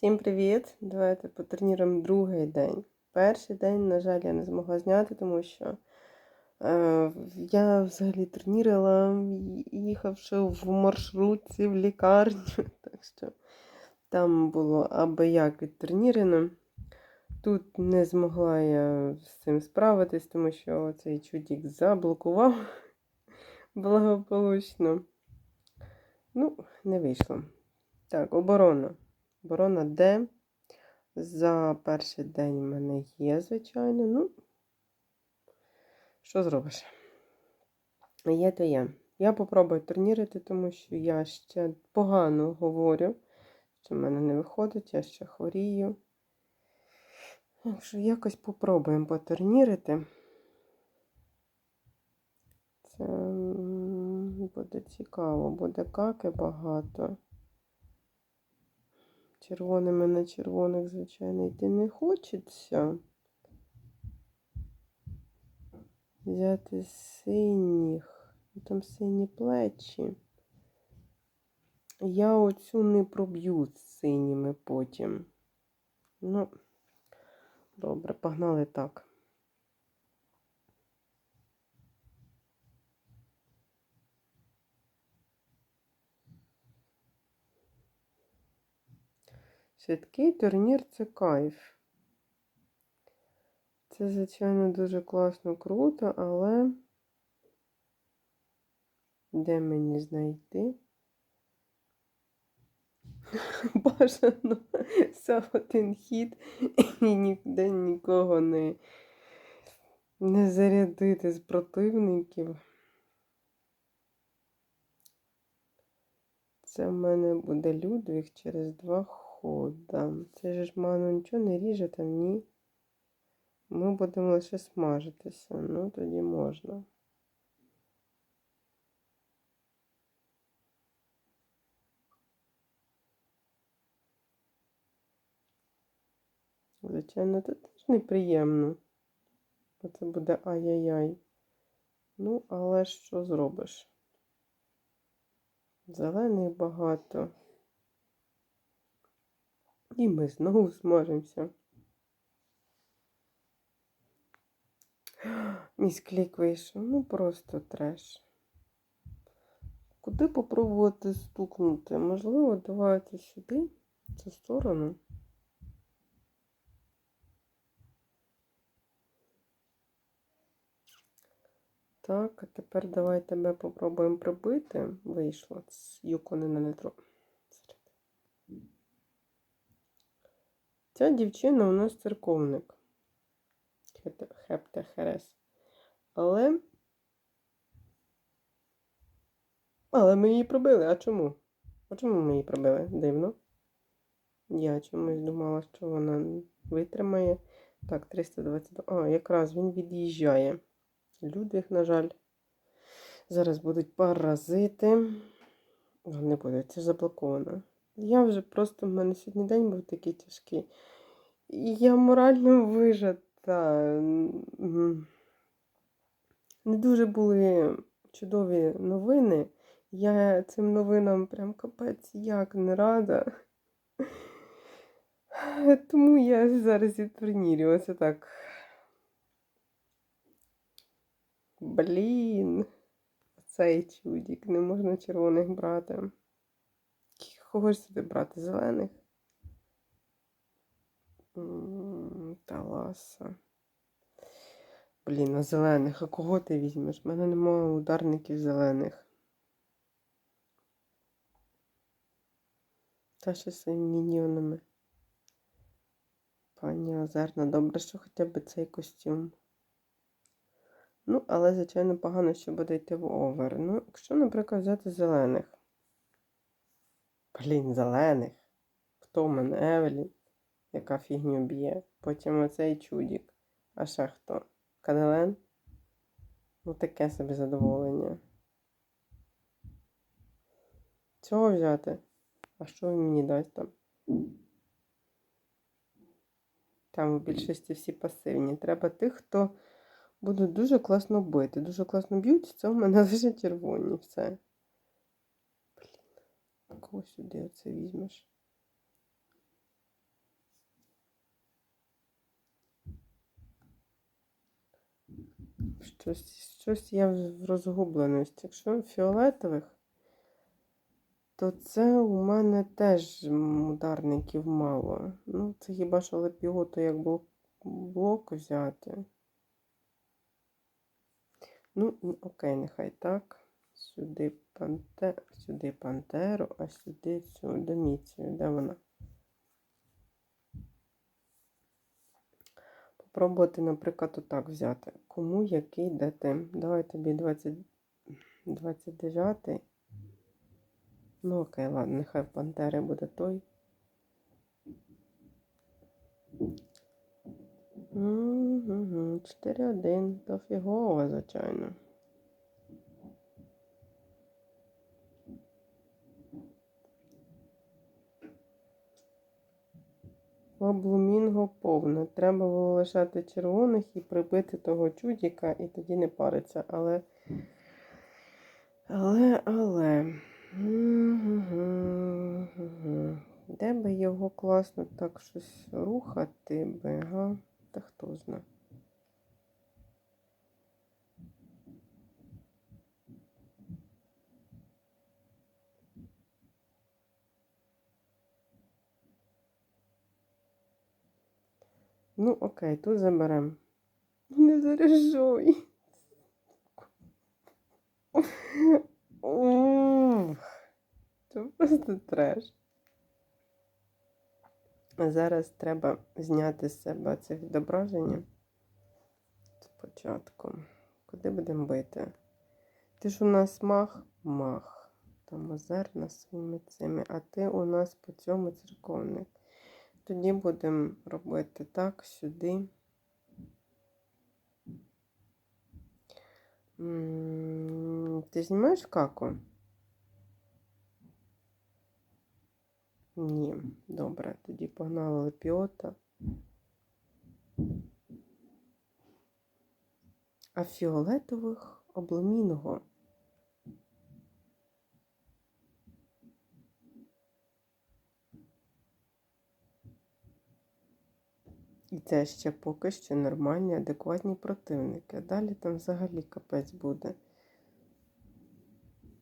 Всім привіт! Давайте потурніруємо другий день. Перший день, на жаль, я не змогла зняти, тому що е, я взагалі турнірила, їхавши в маршрутці в лікарню. Так що там було аби як відтурнірено. Тут не змогла я з цим справитись, тому що цей чудік заблокував благополучно. Ну, не вийшло. Так, оборона. Оборона Д. За перший день в мене є, звичайно. Ну, що зробиш? Є то є. Я попробую турнірити, тому що я ще погано говорю, що в мене не виходить, я ще хворію. Так що якось попробуємо потурнірити. Це буде цікаво, буде каки багато. Червоними на червоних, звичайно, йти не хочеться. Взяти синіх. Там сині плечі. Я оцю не проб'ю з синіми потім. Ну, добре, погнали так. Швидкий турнір це кайф. Це, звичайно, дуже класно, круто, але де мені знайти? Бажано за один хід і ніде нікого не, не зарядити з противників. Це в мене буде Людвіг через два хода. Це ж ману нічого не ріже там, ні. Ми будемо лише смажитися. Ну, тоді можна. Звичайно, це теж неприємно. Це буде ай-яй-яй. Ну, але що зробиш? Зелених багато. І ми знову смажимося. Мій склік вийшов. Ну просто треш. Куди попробувати стукнути? Можливо, давайте сюди, в цю сторону. Так, а тепер давай тебе попробуємо прибити. Вийшло. Юконина не трохи. Ця дівчина у нас церковник. Хептехерес. Але. Але ми її пробили. А чому? А чому ми її пробили? Дивно. Я чомусь думала, що вона витримає. Так, 322. А, якраз він від'їжджає. Людвіг, на жаль. Зараз будуть паразити. Не будуть, це заблоковано. Я вже просто в мене сьогодні день був такий тяжкий. І я морально вижата. Не дуже були чудові новини. Я цим новинам прям капець як не рада. Тому я зараз. Оце так. Блін, цей чудік, не можна червоних брати. Кого ж сюди брати? Зелених? Таласа. Блін, а зелених. А кого ти візьмеш? У мене немає ударників зелених. Та ще своїми міньйонами. Пані Озерна, добре, що хоча б цей костюм. Ну, але, звичайно, погано, що буде йти в овер. Ну, якщо, наприклад, взяти зелених. Блін, зелених. Хто мене? Евелі? Яка фігню б'є. Потім оцей чудік. А ще хто? Каделен? Ну, таке собі задоволення. Цього взяти? А що він мені дасть там? Там в більшості всі пасивні. Треба тих, хто буде дуже класно бити. Дуже класно б'ють, це в мене лише червоні. Все. Кого сюди оце візьмеш? Щось щось я в розгубленості. Якщо фіолетових, то це у мене теж ударників мало. Ну, це хіба що лепіоту як блок взяти. Ну, окей, нехай так. Сюди панте... сюди пантеру, а сюди цю доміцію. Де вона? Попробувати, наприклад, отак взяти. Кому який де ти? Давай тобі 20... 29. Ну, окей, ладно, нехай пантери буде той. Угу, 4-1. То фігово, звичайно. Облумінго повне. Треба було лишати червоних і прибити того чудіка, і тоді не париться. Але. Але, але. Де би його класно так щось рухати би, га? Та хто зна. Ну, окей, тут заберемо. Не заряжай. Ух, Це просто треш. А Зараз треба зняти з себе це відображення. Спочатку. Куди будемо бити? Ти ж у нас мах? Мах. Там озерна своїми цими, а ти у нас по цьому церковник. Тоді будемо робити так, сюди. Ти знімаєш каку? Ні, добре, тоді погнали лепіота. А фіолетових обломінго. І це ще поки що нормальні, адекватні противники. А далі там взагалі капець буде.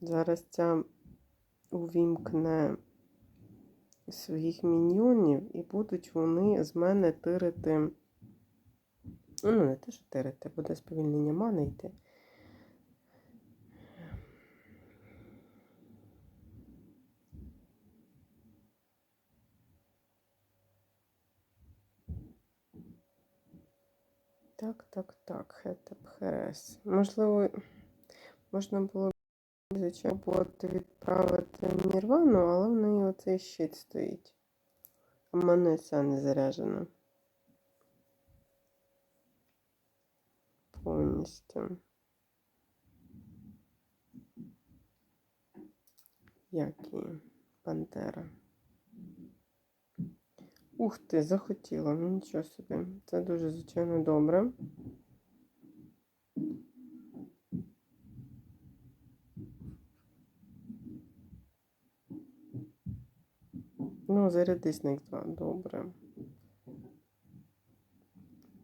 Зараз ця увімкне своїх міньйонів, і будуть вони з мене тирити. Ну, не те, що тирити, буде сповільнення мани йти. Так, так, так, хетеп херес. Можливо, можна було звичайно, відправити Нірвану, але в неї оцей щит стоїть. А в мене ця не заряджена. Повністю. Як і Пантера. Ух ти, захотіла, ну нічого собі. Це дуже, звичайно, добре. Ну, зарядись на X2, добре.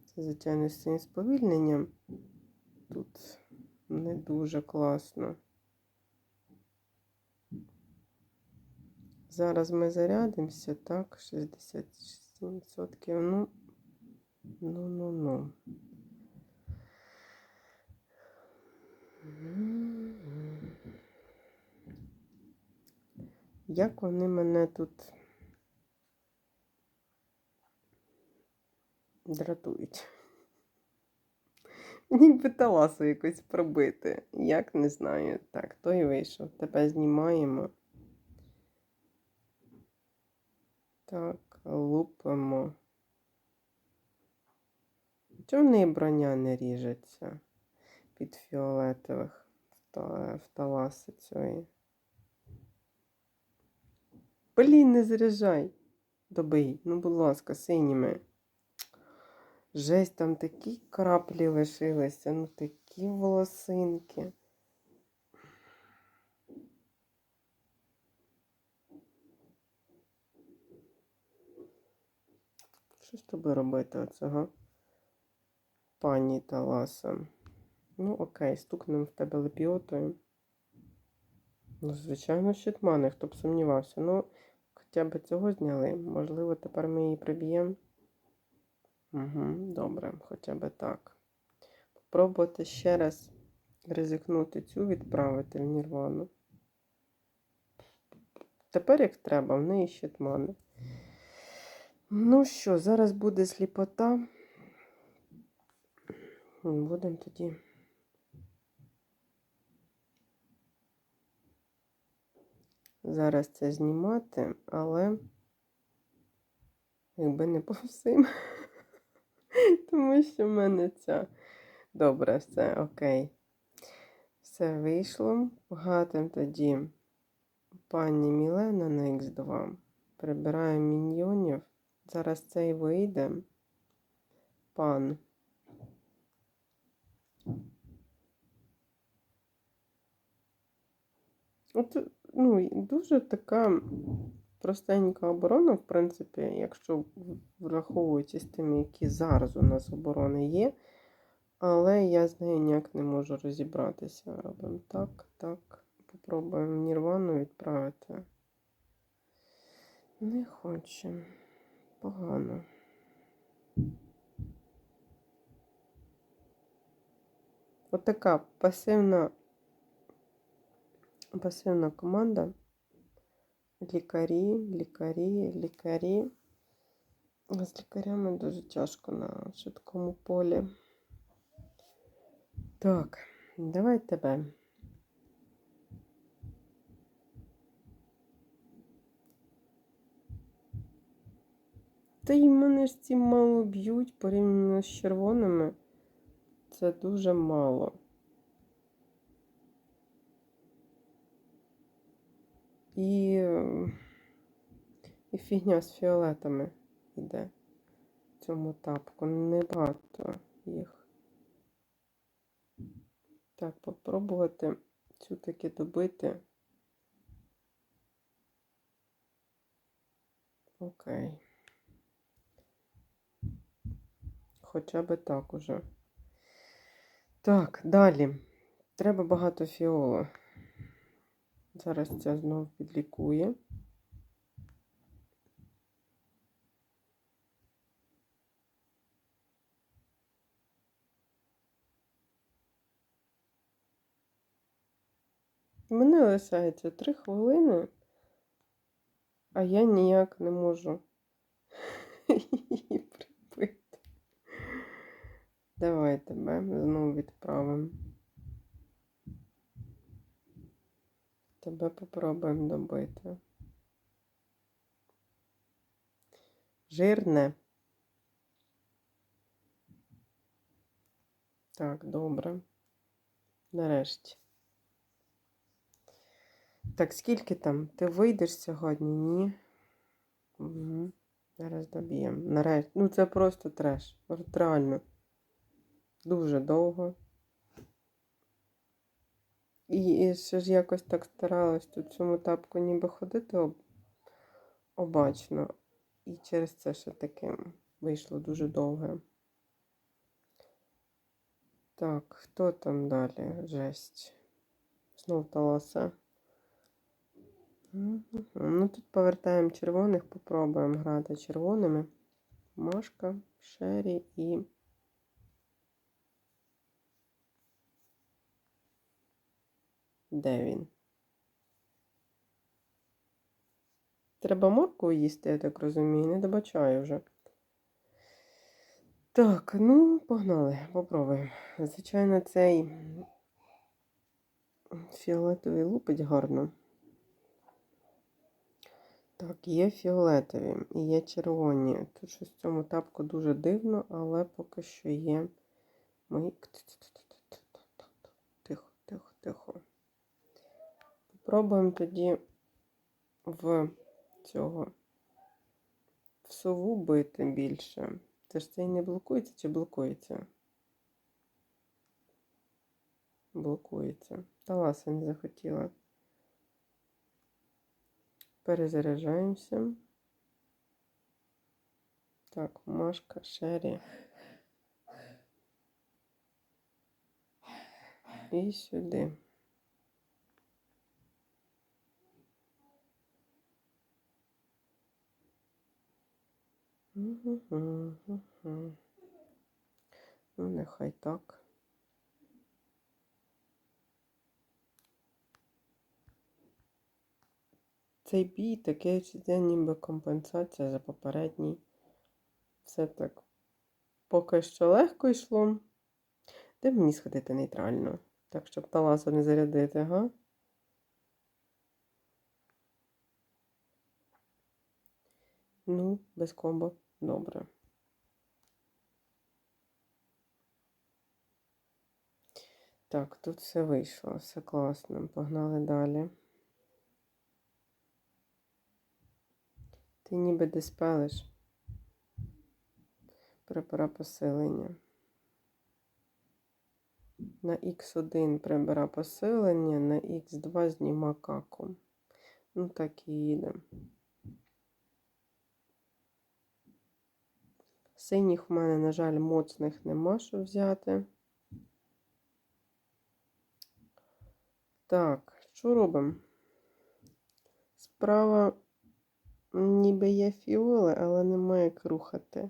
Це, звичайно, з цим сповільненням. Тут не дуже класно. Зараз ми зарядимося, так, 67%. Ну, ну, ну, ну. Як вони мене тут дратують? Мені б таласу якось пробити. Як не знаю. Так, той вийшов. Тебе знімаємо. Так, лупимо. Чому в неї броня не ріжеться під фіолетових в таласи цієї? Блін, не заряджай. Добий, ну, будь ласка, синіми. Жесть, там такі краплі лишилися, ну такі волосинки. Що з тобою робити оцього? Пані Таласа. Ну, окей, стукнемо в тебе лепіотою. Ну, звичайно, щитмани, хто б сумнівався. Ну, хоча б цього зняли. Можливо, тепер ми її приб'ємо. Угу, добре, хоча б так. Попробувати ще раз ризикнути цю відправити в Нірвану. Тепер, як треба, в неї щитмани. Ну що, зараз буде сліпота. Будемо тоді. Зараз це знімати, але якби не по всім. Тому що в мене ця. Добре, все, окей. Все вийшло. Погатим тоді пані Мілена на Х2. Прибираємо міньйонів. Зараз цей вийде. Пан. От, ну, дуже така простенька оборона, в принципі, якщо враховуючи з тими, які зараз у нас оборони є. Але я з нею ніяк не можу розібратися. Робимо так, так. Попробуємо Нірвану відправити. Не хоче. Погано. Отака пасивна пасивна команда. Лікарі, лікарі, лікарі. З лікарями дуже тяжко на швидкому полі. Так, давай тебе. Та й мене ж ці мало б'ють порівняно з червоними. Це дуже мало. І, і фігня з фіолетами йде в цьому тапку. Небагато їх. Так, попробувати цю таки добити. Окей. Хоча би так уже. Так, далі. Треба багато фіолу. Зараз ця знову підлікує. Мене лишається 3 хвилини, а я ніяк не можу її. Давай тебе знову відправимо. Тебе попробуємо добити. Жирне. Так, добре. Нарешті. Так, скільки там? Ти вийдеш сьогодні? Ні. Угу. Зараз доб'ємо. Нарешті. Ну, це просто треш. От реально. Дуже довго. І ще ж якось так старалась тут цьому тапку ніби ходити об... обачно. І через це ще таке вийшло дуже довге. Так, хто там далі? Жесть. Знов таласа. Ну, тут повертаємо червоних, попробуємо грати червоними. Машка, Шері і. Де він? Треба морку їсти, я так розумію, не добачаю вже. Так, ну, погнали, попробуємо. Звичайно, цей фіолетовий лупить гарно. Так, є фіолетові і є червоні. Тут щось в цьому тапку дуже дивно, але поки що є мої. Тихо, тихо, тихо. Попробуємо тоді в цього в сову бити більше. Це ж цей не блокується чи блокується? Блокується. Та ласа не захотіла. Перезаряджаємося. Так, Машка, Шері. І сюди. Ну, нехай так. Цей бій таке це ніби компенсація за попередній. Все так поки що легко йшло. Де мені сходити нейтрально? Так, щоб таласу не зарядити, га? Ну, без комбо. Добре. Так, тут все вийшло, все класно. Погнали далі. Ти ніби диспелиш. Прибира посилення. На Х1 прибира посилення, на Х2 зніма каком. Ну, так і їдемо. Синіх в мене, на жаль, моцних нема що взяти. Так, що робимо? Справа ніби є фіоли, але немає як рухати.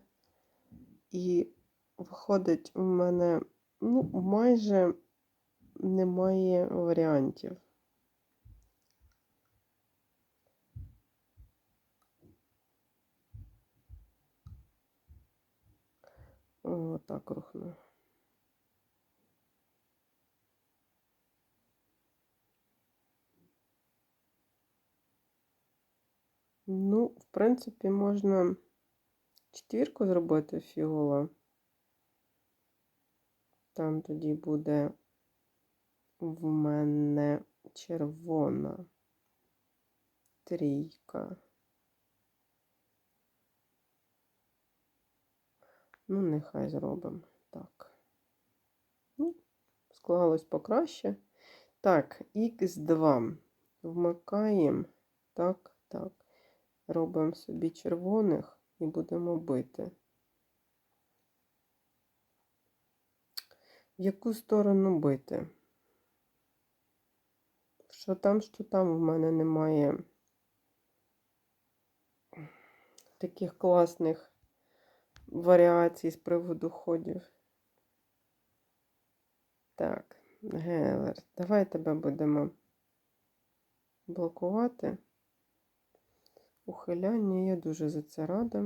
І виходить, у мене ну, майже немає варіантів. О, так рухну. Ну, в принципі, можна четвірку зробити фіола. Там тоді буде в мене червона трійка. Ну, нехай зробимо так. Ну, склалось покраще. Так, Х2. Вмикаємо. Так, так. Робимо собі червоних і будемо бити. В яку сторону бити? Що там, що там в мене немає таких класних варіацій з приводу ходів. Так, Гелер, давай тебе будемо блокувати. Ухиляння, я дуже за це рада.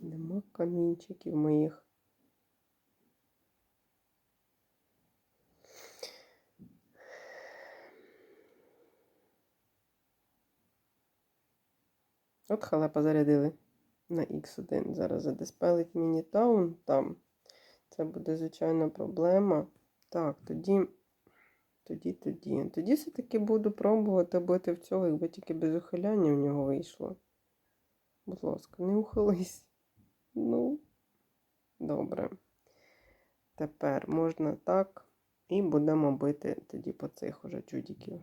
Нема камінчиків моїх. От халепа зарядили на Х1. Зараз задиспелить мені таун там. Це буде, звичайно, проблема. Так, тоді, тоді, тоді. Тоді все-таки буду пробувати бити в цього, якби тільки без ухиляння в нього вийшло. Будь ласка, не ухились. Ну, добре. Тепер можна так. І будемо бити тоді по цих уже чудіків.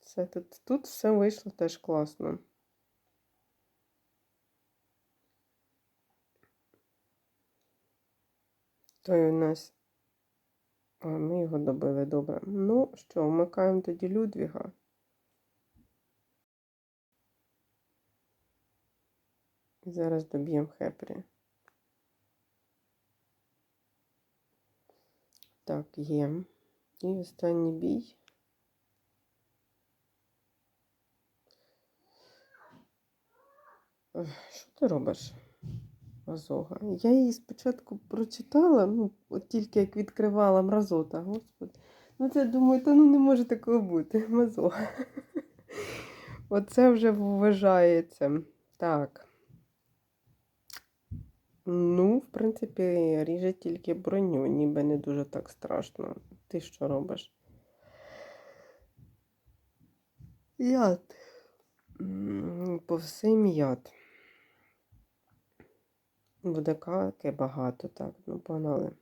Все тут, тут все вийшло теж класно. Той у нас. А, ми його добили добре. Ну що, вмикаємо тоді Людвіга. І зараз доб'ємо Хепрі. Так, є. І останній бій. Що ти робиш? Азога. Я її спочатку прочитала, ну, от тільки як відкривала мразота, господи. Ну, це думаю, та ну не може такого бути. Мазога. Оце вже вважається. Так. Ну, в принципі, ріже тільки броню, ніби не дуже так страшно. Ти що робиш? Яд. По всім яд. Буде багато, так, ну погнали.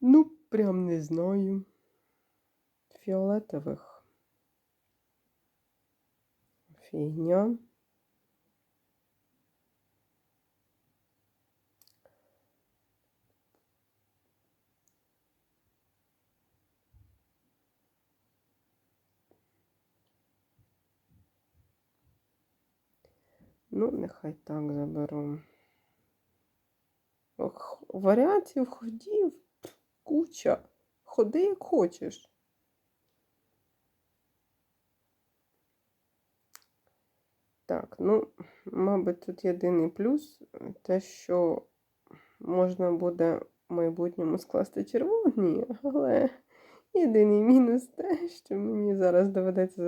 Ну, прям не знаю. Фіолетових. Фігня. Ну, нехай так заберу. Варіантів ходів куча. Ходи як хочеш. Так, ну, мабуть, тут єдиний плюс те, що можна буде в майбутньому скласти червоні, але єдиний мінус те, що мені зараз доведеться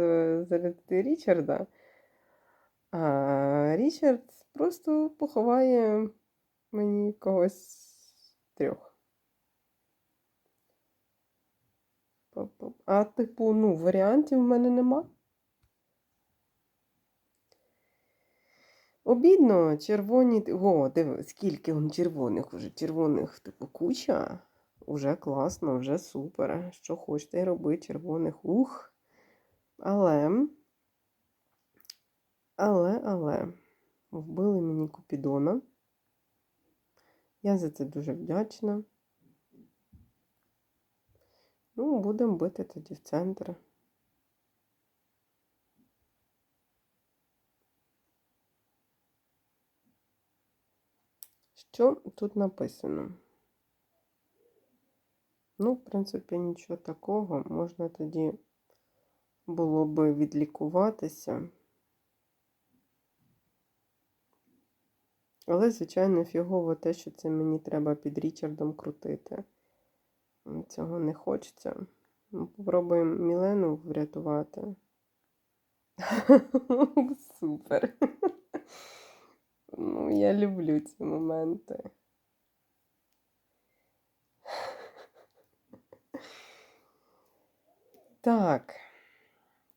зарядити Річарда. А Річард просто поховає мені когось трьох. А, типу, ну, варіантів в мене нема. Обідно, червоні. О, диви, скільки он червоних уже. Червоних, типу, куча. Уже класно, вже супер. Що хочете й роби, червоних. Ух. Але. Але, але, вбили мені Купідона. Я за це дуже вдячна. Ну, будемо бити тоді в центр. Що тут написано? Ну, в принципі, нічого такого. Можна тоді було би відлікуватися. Але, звичайно, фігово те, що це мені треба під Річардом крутити. Цього не хочеться. Попробуємо Мілену врятувати. Супер. Ну, я люблю ці моменти. Так,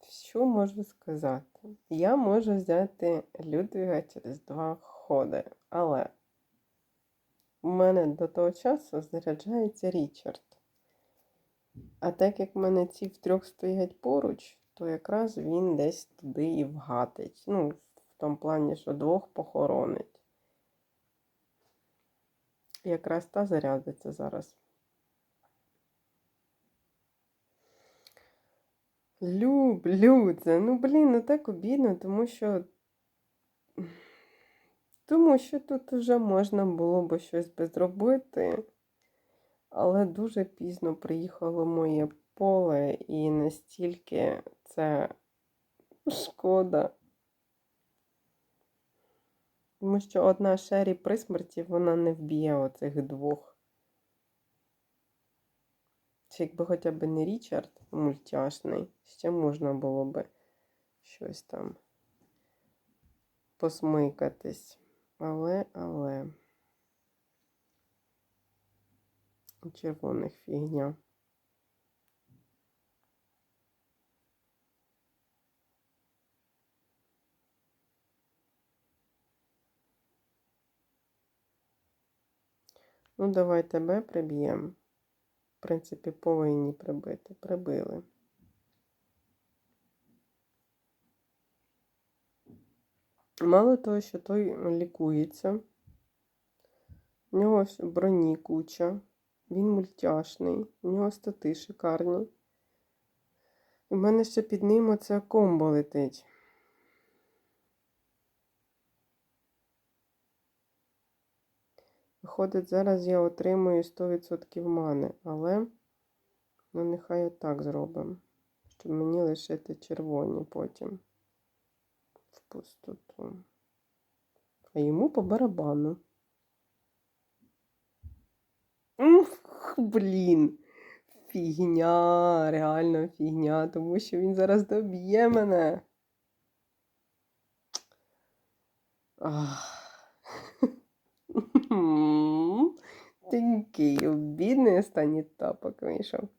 що можу сказати? Я можу взяти Людвіга через два ходи, але у мене до того часу заряджається Річард. А так як в мене ці втрьох стоять поруч, то якраз він десь туди і вгатить. Ну, в тому плані, що двох похоронить. Якраз та зарядиться зараз. Люблю це. Ну, блін, ну так обідно, тому що. Тому що тут вже можна було б щось би зробити. Але дуже пізно приїхало моє поле і настільки це шкода. Тому що одна шері при смерті вона не вб'є оцих двох. Чи якби хоча б не Річард мультяшний, ще можна було би щось там посмикатись. Але, але. червоних фігня. Ну, давай тебе приб'ємо. В принципі, повинні прибити. Прибили. Мало того, що той лікується, в нього броні куча. Він мультяшний, у нього стати шикарні. У мене ще під ним оце комбо летить. Виходить, зараз я отримую 100% мани, але ну нехай отак зробимо, щоб мені лишити червоні потім в пустоту. А йому по барабану. Ух, блін. Фігня, реально фігня, тому що він зараз доб'є мене. Ах. Такий обідний останній топок вийшов.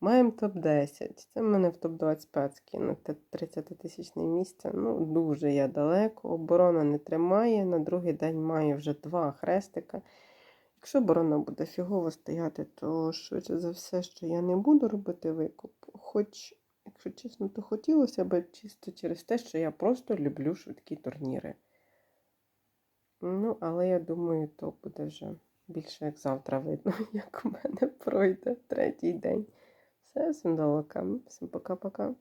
Маємо топ-10. Це в мене в топ-25 скинути 30 тисячне місце. Ну, дуже я далеко. Оборона не тримає. На другий день маю вже два хрестика. Якщо оборона буде фігово стояти, то швидше за все, що я не буду робити викуп. Хоч, якщо чесно, то хотілося б чисто через те, що я просто люблю швидкі турніри. Ну, але я думаю, то буде вже більше як завтра видно, як у мене пройде третій день. Все, всім до лока. Всім пока-пока.